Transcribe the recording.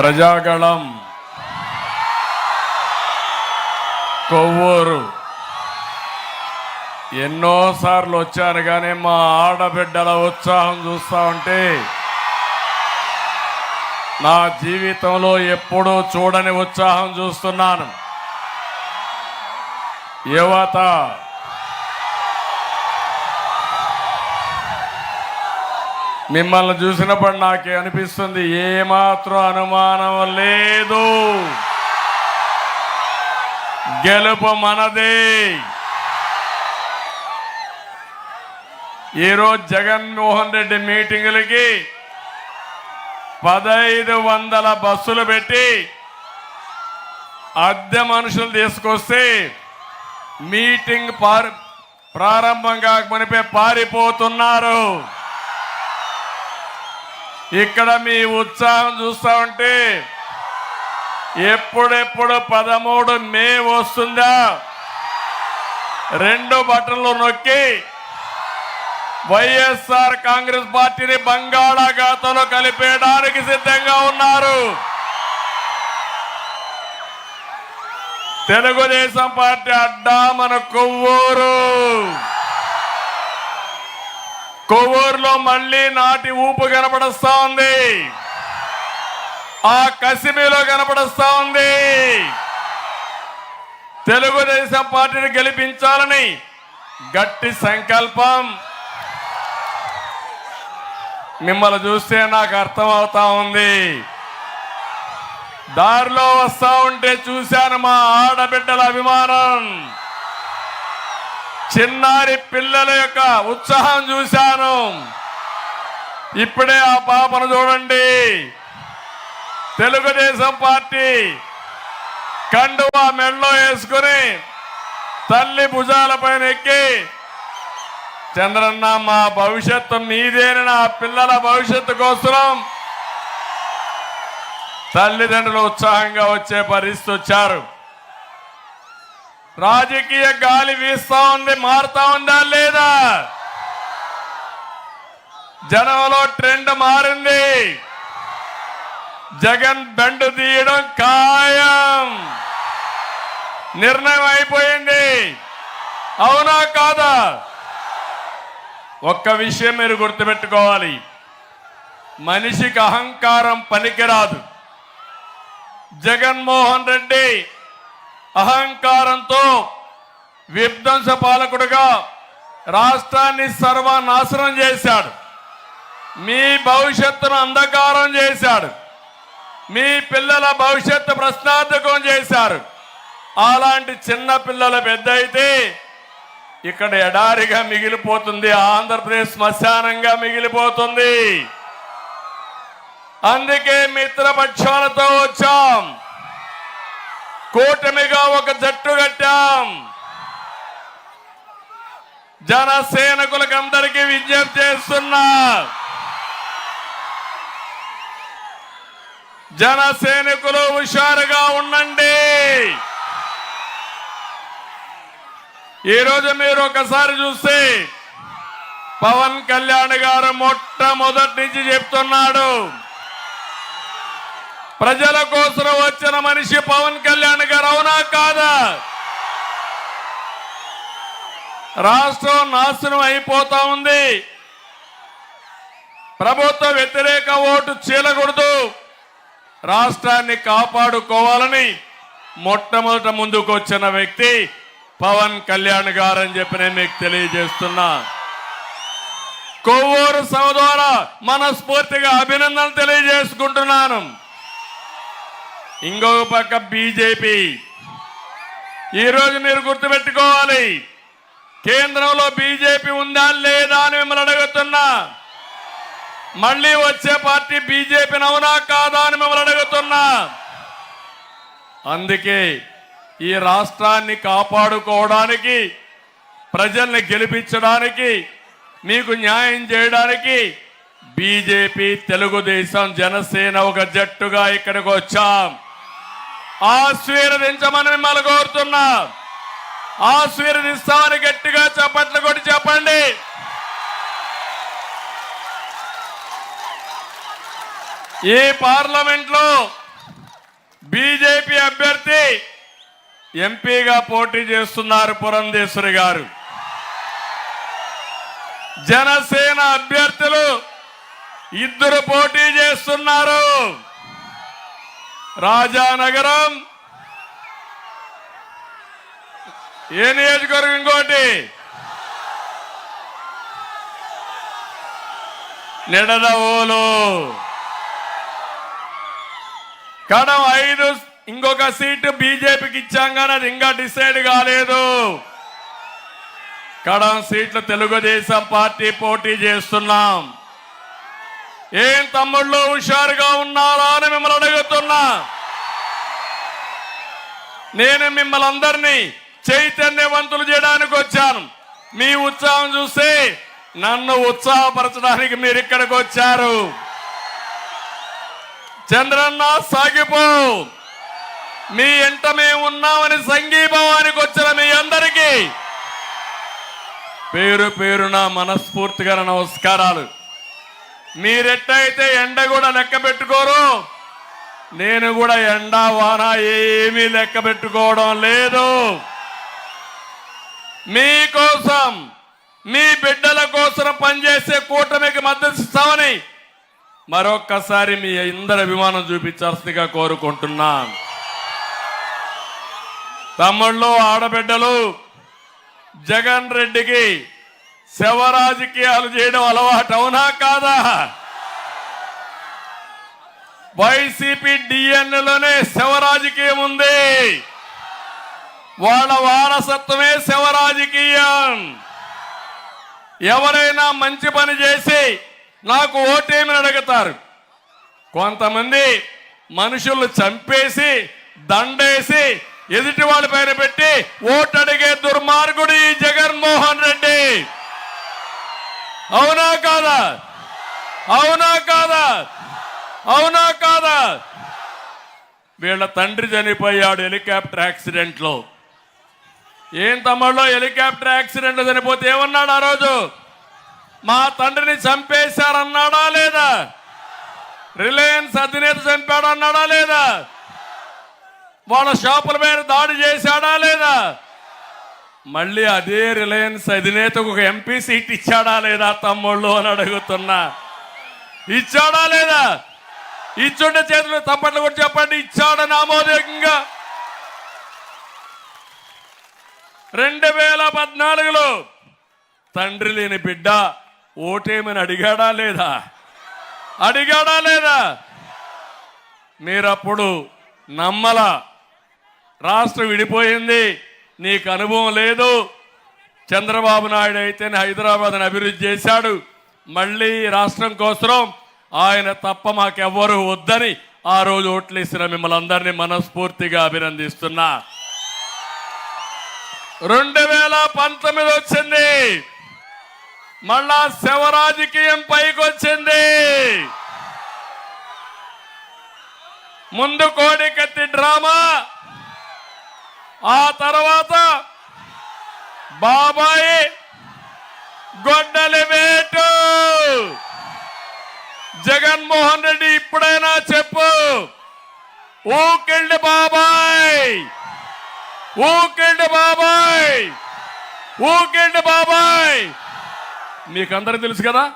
ప్రజాగళం కొవ్వూరు. ఎన్నోసార్లు వచ్చాను కానీ మా ఆడబిడ్డల ఉత్సాహం చూస్తా ఉంటే నా జీవితంలో ఎప్పుడూ చూడని ఉత్సాహం చూస్తున్నాను. యువత మిమ్మల్ని చూసినప్పుడు నాకు అనిపిస్తుంది ఏమాత్రం అనుమానం లేదు. గెలుపు మనదే. ఈరోజు జగన్మోహన్ రెడ్డి మీటింగులకి పదహైదు వందల బస్సులు పెట్టి అద్దె మనుషులు తీసుకొస్తే మీటింగ్ పారి ప్రారంభం కాకమునిపే పారిపోతున్నారు. ఇక్కడ మీ ఉత్సాహం చూస్తా ఉంటే ఎప్పుడెప్పుడు పదమూడు మే వస్తుందా? రెండు బటన్లు నొక్కి వైఎస్ఆర్ కాంగ్రెస్ పార్టీని బంగాళాఖాతంలో కలిపేయడానికి సిద్ధంగా ఉన్నారు. తెలుగుదేశం పార్టీ అడ్డా మన కొవ్వూరు. కొవ్వూరులో మళ్ళీ నాటి ఊపు కనపడస్తా ఉంది. ఆ కసిమిలో కనపడస్తా ఉంది. తెలుగుదేశం పార్టీని గెలిపించాలని గట్టి సంకల్పం. మిమ్మల్ని చూస్తే నాకు అర్థమవుతా ఉంది. దారిలో వస్తా ఉంటే చూశాను మా ఆడబిడ్డల అభిమానం. చిన్నారి పిల్లల యొక్క ఉత్సాహం చూశాను. ఇప్పుడే ఆ పాపను చూడండి. తెలుగుదేశం పార్టీ కండువా మెడలో వేసుకుని తల్లి భుజాలపైన ఎక్కి చంద్రన్న మా భవిష్యత్తు మీదేనని నా పిల్లల భవిష్యత్తు కోసం తల్లిదండ్రులు ఉత్సాహంగా వచ్చే పరిస్థితి వచ్చారు. రాజకీయ గాలి వీస్తా ఉంది మారుతా ఉందా లేదా? జనంలో ట్రెండ్ మారింది. జగన్ బెండు తీయడం ఖాయం. నిర్ణయం అయిపోయింది. అవునా కాదా? ఒక్క విషయం మీరు గుర్తుపెట్టుకోవాలి. మనిషికి అహంకారం పనికిరాదు. జగన్మోహన్ రెడ్డి అహంకారంతో విధ్వంస పాలకుడుగా రాష్ట్రాన్ని సర్వనాశనం చేశాడు. మీ భవిష్యత్తును అంధకారం చేశాడు. మీ పిల్లల భవిష్యత్తు ప్రశ్నార్థకం చేశారు అలాంటి చిన్న పిల్లల పెద్ద అయితే ఇక్కడ ఎడారిగా మిగిలిపోతుంది ఆంధ్రప్రదేశ్ శ్మశానంగా మిగిలిపోతుంది. అందుకే మిత్రపక్షాలతో వచ్చాం. కూటమిగా ఒక జట్టు కట్టాం. జనసేనకులకు అందరికీ విజ్ఞప్తి చేస్తున్నా. జనసైనికులు హుషారుగా ఉండండి. ఈరోజు మీరు ఒకసారి చూస్తే పవన్ కళ్యాణ్ గారు మొట్టమొదటి నుంచి చెప్తున్నాడు. ప్రజల కోసం వచ్చిన మనిషి పవన్ కళ్యాణ్ గారు అవునా కాదా? రాష్ట్రం నాశనం అయిపోతా ఉంది. ప్రభుత్వ వ్యతిరేక ఓటు చీలకూడదు. రాష్ట్రాన్ని కాపాడుకోవాలని మొట్టమొదట ముందుకు వచ్చిన వ్యక్తి పవన్ కళ్యాణ్ గారు అని చెప్పి నేను మీకు తెలియజేస్తున్నా. కొవ్వూరు సభ ద్వారా మనస్ఫూర్తిగా అభినందనలు తెలియజేసుకుంటున్నాను. ఇంకొక పక్క బీజేపీ. ఈరోజు మీరు గుర్తుపెట్టుకోవాలి. కేంద్రంలో బీజేపీ ఉందా లేదా అని మిమ్మల్ని అడుగుతున్నా. మళ్ళీ వచ్చే పార్టీ బీజేపీని అవునా కాదా అని మిమ్మల్ని అడుగుతున్నా. అందుకే ఈ రాష్ట్రాన్ని కాపాడుకోవడానికి ప్రజల్ని గెలిపించడానికి మీకు న్యాయం చేయడానికి బీజేపీ తెలుగుదేశం జనసేన ఒక జట్టుగా ఇక్కడికి వచ్చాం. ఆశీర్వదించమని మిమ్మల్ని కోరుతున్నా. ఆశీర్వదిస్తామని గట్టిగా చప్పట్లు కొట్టి చెప్పండి. ఈ పార్లమెంట్లో బీజేపీ అభ్యర్థి ఎంపీగా పోటీ చేస్తున్నారు పురంధేశ్వరి గారు. జనసేన అభ్యర్థులు ఇద్దరు పోటీ చేస్తున్నారు. రాజానగరం. ఏ నియోజకవర్గం ఇంకోటి? నిడదవోలు కడం ఐదు ఇంకొక సీటు బీజేపీకి ఇచ్చాం కానీ అది ఇంకా డిసైడ్ కాలేదు. కడం సీట్లు తెలుగుదేశం పార్టీ పోటీ చేస్తున్నాం. ఏం తమ్ముళ్ళు హుషారుగా ఉన్నారా అని మిమ్మల్ని అడుగుతున్నా. నేను మిమ్మల్ని అందరినీ చైతన్యవంతులు చేయడానికి వచ్చాను. మీ ఉత్సాహం చూస్తే నన్ను ఉత్సాహపరచడానికి మీరు ఇక్కడికి వచ్చారు. చంద్రన్న సాగిపో. మీ ఎంట మేము ఉన్నామని సంఘీభావానికి వచ్చిన మీ అందరికీ పేరు పేరున మనస్ఫూర్తిగా నమస్కారాలు. మీరెట్టయితే ఎండ కూడా లెక్క పెట్టుకోరు. నేను కూడా ఎండ వాన ఏమీ లెక్క పెట్టుకోవడం లేదు. మీకోసం మీ బిడ్డల కోసం పనిచేసే కూటమికి మద్దతు ఇస్తామని మరొక్కసారి మీ ఇందరి అభిమానం చూపించాల్సిందిగా కోరుకుంటున్నాను తమ్ముళ్ళు ఆడబిడ్డలు జగన్ రెడ్డికి శవ రాజకీయాలు చేయడం అలవాటు అవునా కాదా? వైసీపీ డిఎన్ఏలోనే శవ రాజకీయం ఉంది. వాళ్ళ వారసత్వమే శవ రాజకీయం ఎవరైనా మంచి పని చేసి నాకు ఓటేమని అడుగుతారు. కొంతమంది మనుషులు చంపేసి దండేసి ఎదుటి వాళ్ళ పైన పెట్టి ఓటు అడిగే దుర్మార్గుడు ఈ జగన్మోహన్ రెడ్డి. అవునా కాదా? అవునా కాదా? అవునా కాదా? వీళ్ళ తండ్రి చనిపోయాడు హెలికాప్టర్ యాక్సిడెంట్లో. ఏం తమ్ముళ్ళు హెలికాప్టర్ యాక్సిడెంట్ చనిపోతే ఏమన్నాడు ఆ రోజు? మా తండ్రిని చంపేశారన్నాడా లేదా? రిలయన్స్ అధినేత చంపాడన్నాడా లేదా? వాళ్ళ షాపుల మీద దాడి చేశాడా లేదా? మళ్ళీ అదే రిలయన్స్ అధినేతకు ఒక ఎంపీ సీట్ ఇచ్చాడా లేదా తమ్ముళ్ళు అని అడుగుతున్నా. ఇచ్చాడా లేదా? ఇచ్చుండే చేతులు తప్పట్లు కూడా చెప్పండి. ఇచ్చాడని ఆమోదకంగా రెండు వేల పద్నాలుగులో తండ్రి లేని బిడ్డ ఓటేమని అడిగాడా లేదా? అడిగాడా లేదా? మీరప్పుడు నమ్మల. రాష్ట్రం విడిపోయింది. నీకు అనుభవం లేదు. చంద్రబాబు నాయుడు అయితేనే హైదరాబాద్ని అభివృద్ధి చేశాడు. మళ్ళీ రాష్ట్రం కోసం ఆయన తప్ప మాకెవ్వరూ వద్దని ఆ రోజు ఓట్లేసిన మిమ్మల్ని అందరినీ మనస్ఫూర్తిగా అభినందిస్తున్నా. రెండు వేల పంతొమ్మిది వచ్చింది. మళ్ళా శవ రాజకీయం పైకి వచ్చింది. ముందు కోడికత్తి డ్రామా ఆ తర్వాత బాబాయి గొడ్డలి వేటు. జగన్మోహన్ రెడ్డి ఇప్పుడైనా చెప్పు. ఊకిండి బాబాయ్. ఊకిండి బాబాయ్. ఊకిండి బాబాయ్. మీకందరూ తెలుసు కదా